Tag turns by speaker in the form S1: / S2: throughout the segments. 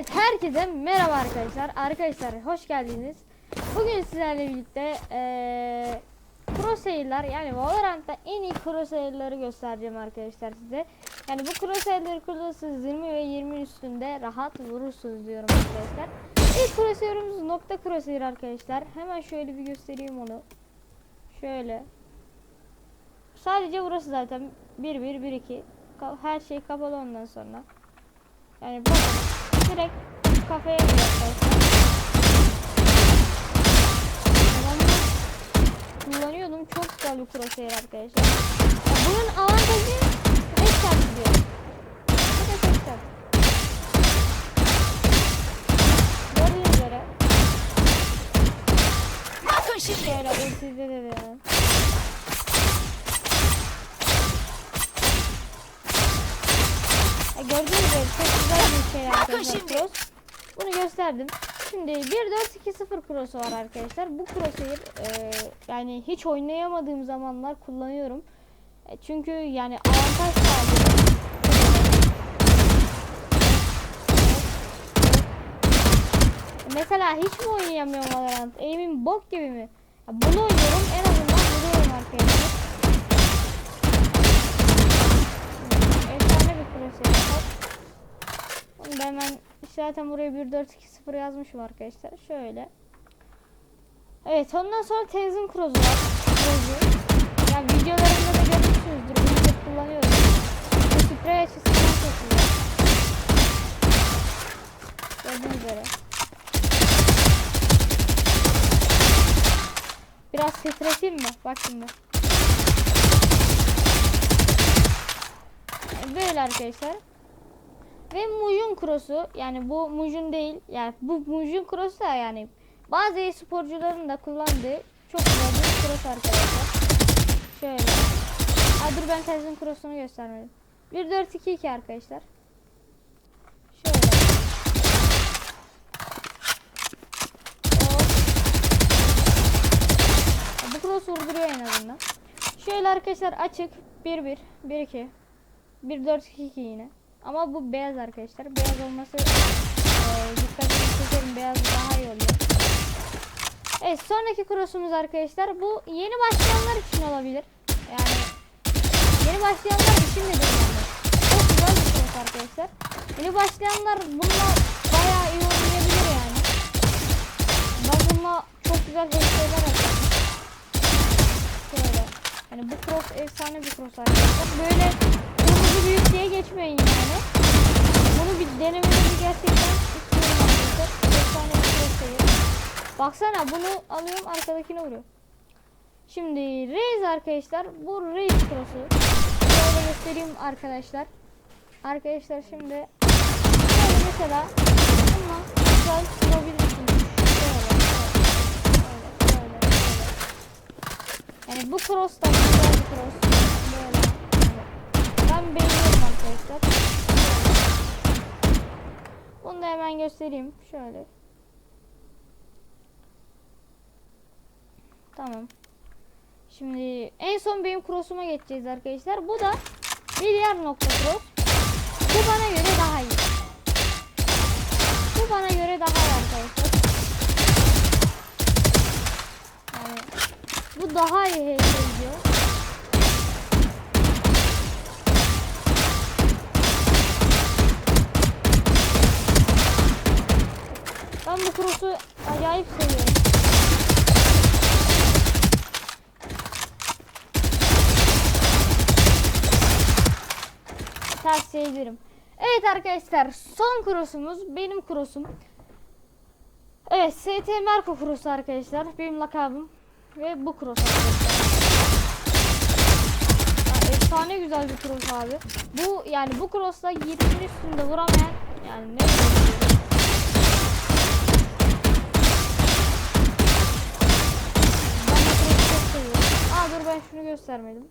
S1: Evet herkese merhaba arkadaşlar. Arkadaşlar hoş geldiniz. Bugün sizlerle birlikte eee crosshair'lar yani Valorant'ta en iyi crosshair'ları göstereceğim arkadaşlar size. Yani bu crosshair'ları kullanırsanız 20 ve 20 üstünde rahat vurursunuz diyorum arkadaşlar. İlk crosshair'ımız nokta crosshair arkadaşlar. Hemen şöyle bir göstereyim onu. Şöyle. Sadece burası zaten 1 1 1 2. Her şey kapalı ondan sonra. Yani bakın direkt. Ben bunu kullanıyordum. Çok güzel bir crosshair arkadaşlar. Ya bunun avantajı headshot diyor. Bu da headshot. Gördüğünüz üzere.
S2: Bakın şimdi.
S1: Ultide de de. Şey
S2: şimdi.
S1: cross. Bunu gösterdim. Şimdi 1-4-2-0 cross'u var arkadaşlar. Bu crosshair e, yani hiç oynayamadığım zamanlar kullanıyorum. E, çünkü yani avantaj sağlıyor. Mesela hiç mi oynayamıyorum Valorant? Aim'im bok gibi mi? Ya bunu oynuyorum en azından vuruyorum arkadaşlar. Efsane bir crosshair. Hop. Hemen zaten buraya 1-4-2-0 yazmışım arkadaşlar. Şöyle. Evet ondan sonra Tenzin Croz'u var. Croz'u. Yani videolarımda da görmüşsünüzdür. Bunu da kullanıyorum. Bu sprey açısından çok güzel. Gördüğünüz üzere. Biraz titreteyim mi? Bak şimdi. Böyle arkadaşlar. Ve Mujun Cross'u yani bu Mujun değil yani bu Mujun Cross da yani bazı e-sporcuların da kullandığı çok güzel bir cross arkadaşlar. Şöyle. Aa, dur ben Tezin Cross'unu göstermedim. 1-4-2-2 arkadaşlar. Şöyle. Hop. Bu cross vurduruyor en azından. Şöyle arkadaşlar açık 1-1 1-2 1-4-2-2 yine. Ama bu beyaz arkadaşlar. Beyaz olması eee dikkatimi çekerim. Beyaz daha iyi oluyor. Evet sonraki cross'umuz arkadaşlar. Bu yeni başlayanlar için olabilir. Yani yeni başlayanlar için de yani. Çok güzel bir cross arkadaşlar. Yeni başlayanlar bununla bayağı iyi oynayabilir yani. Ben bununla çok güzel hesaplar atıyorum. Yani bu cross efsane bir cross arkadaşlar. Böyle kırmızı büyük diye geçmeyin yani. Bunu bir denemenizi gerçekten istiyorum arkadaşlar. Efsane bir cross sayı. Baksana bunu alıyorum arkadakine vuruyor. Şimdi Raze arkadaşlar. Bu Raze cross'u. Şöyle göstereyim arkadaşlar. Arkadaşlar şimdi şöyle mesela bununla güzel bu cross da güzel bir cross. Böyle. Ben beğeniyorum arkadaşlar. Bunu da hemen göstereyim. Şöyle. Tamam. Şimdi en son benim cross'uma geçeceğiz arkadaşlar. Bu da diğer nokta cross. Bu bana göre daha iyi. Bu bana göre daha iyi arkadaşlar. Daha iyi ediyor. Ben bu cross'u acayip seviyorum. Tavsiye ederim. Evet arkadaşlar son cross'umuz benim cross'um. Evet ST Merko cross'u arkadaşlar. Benim lakabım. Ve bu cross arkadaşlar. Ya, efsane güzel bir cross abi. Bu yani bu cross'la 20'nin üstünde vuramayan yani ne dur ben şunu göstermedim.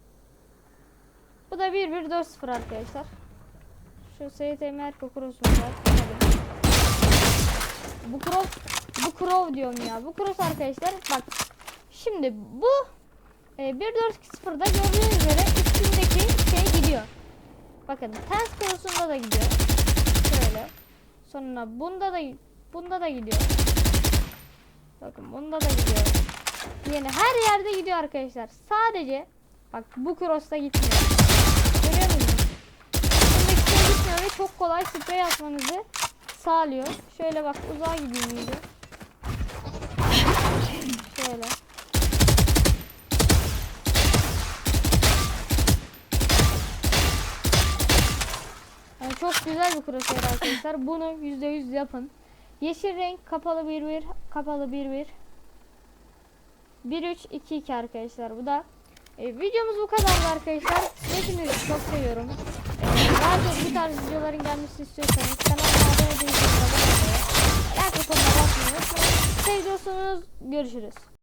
S1: Bu da 1-1-4-0 arkadaşlar. Şu ST Merko cross'umuz var. Bu cross, bu crow diyorum ya. Bu cross arkadaşlar bak. Şimdi bu e, 1-4-2-0'da gördüğünüz üzere üstündeki şey gidiyor. Bakın ters cross'unda da gidiyor. Şöyle. Sonra bunda da bunda da gidiyor. Bakın bunda da gidiyor. Yani her yerde gidiyor arkadaşlar. Sadece bak bu cross'ta gitmiyor. Görüyor musunuz? Bundaki şey gitmiyor ve çok kolay sprey atmanızı sağlıyor. Şöyle bak uzağa gideyim. Şöyle. Güzel bir crosshair arkadaşlar. Bunu %100 yapın. Yeşil renk kapalı 1-1 kapalı 1-1 1-3-2-2 arkadaşlar. Bu da e, videomuz bu kadardı arkadaşlar. Hepinizi çok seviyorum. E, çok bu tarz videoların gelmesini istiyorsanız kanalıma abone değilseniz abone olmayı like butonuna basmayı unutmayın. Seviyorsunuz görüşürüz